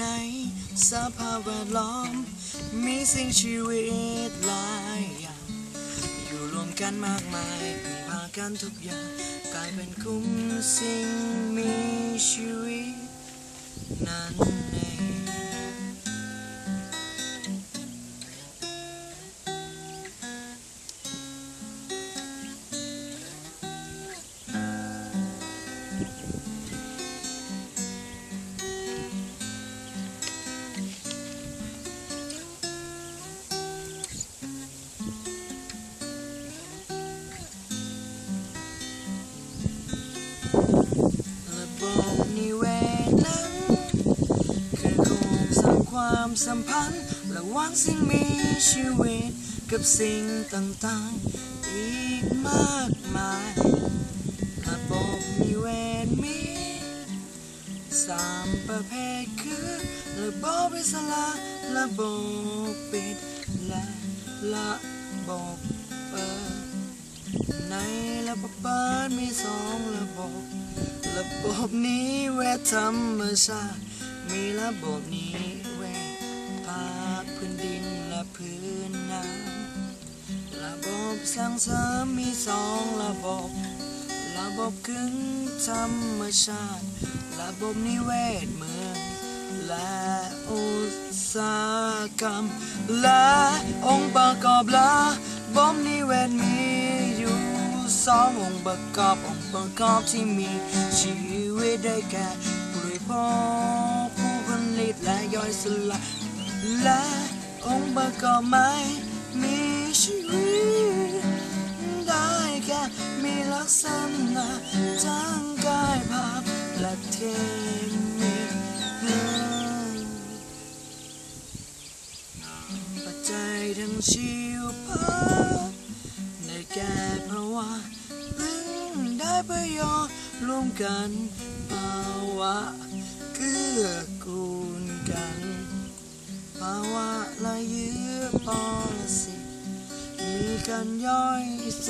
ในสภาพแวดล้อม มีสิ่งชีวิตหลายอย่าง อยู่รวมกันมากมายพึ่งพากันทุกอย่าง กลายเป็นกลุ่มสิ่งมี สัมพันธ์ระหว่างสิ่งมีชีวิตกับสิ่งต่างๆ อีกมากมายระบบนิเวศมีสามประเภทคือระบบอิสระระบบปิด และระบบเปิด ในระบบเปิดมีสองระบบระบบนิเวศธรรมชาติมีระบบนิ สร้างเสริมมีสองระบบ ระบบกึ่งธรรมชาติ ระบบนิเวศเมืองและอุตสาหกรรม และองค์ประกอบระบบนิเวศมีอยู่สององค์ประกอบองค์ประกอบที่มีชีวิตได้แก่ผู้บริโภคผู้ผลิตและย่อยสลายและองค์ประกอบไม่มีชีวิต ทางกายภาพและเทคนิคปัจจัยทางชีวภาพได้แก่ภาวะพึงได้ประโยชน์ร่วมกันภาวะเกื้อกูลกันภาวะละเยื้อปรสิตมีการย่อยส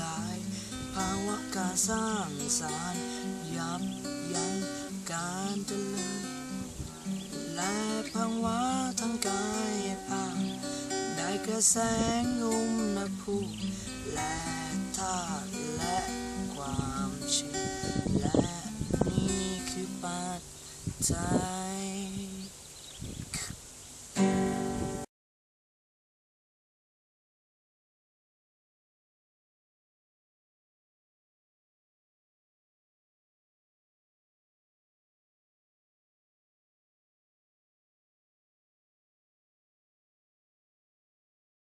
ลาย สร้างสารรค์ยับยั้งการเจริญและพังวะทางกายภาพได้กระแสงอุณหภูมิและธาตุและความชื้นและนี่คือปัจจัย